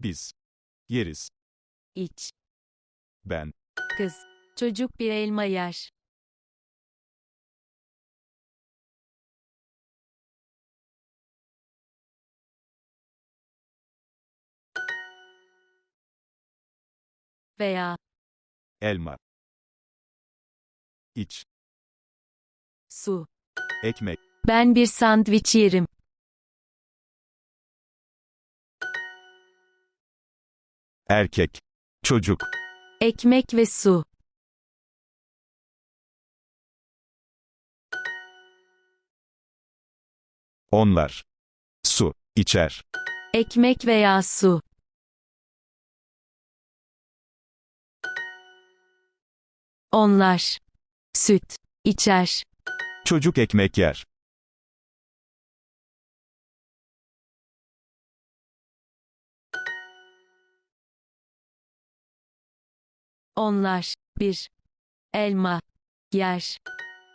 Biz. Yeriz. iç, Ben. kız, çocuk bir elma yer. Veya, Elma. İç. su. Ekmek. Ben bir sandviç yerim. Erkek. Çocuk. Ekmek ve su. Onlar. Su. içer. Ekmek veya su. Onlar. Süt. içer. Çocuk ekmek yer. Onlar. Bir. Elma. Yer.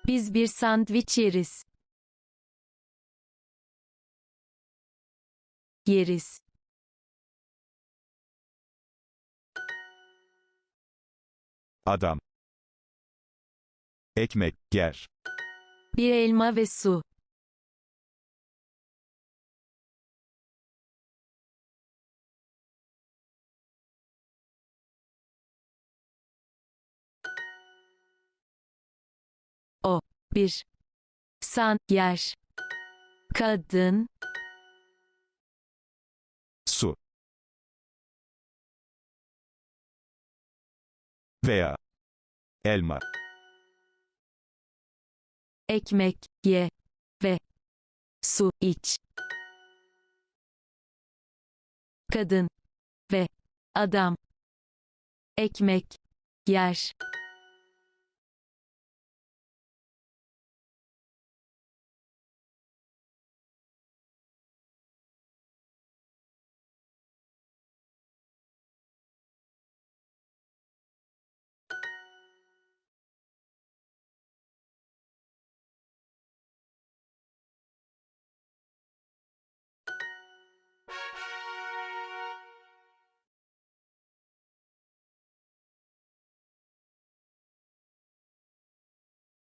Biz bir sandviç yeriz. Yeriz. Adam. Ekmek yer. Bir elma ve su. Bir. San. Yer. Kadın. Su. Veya. Elma. Ekmek. Ye. Ve. Su. iç. Kadın. Ve. Adam. Ekmek. Yer.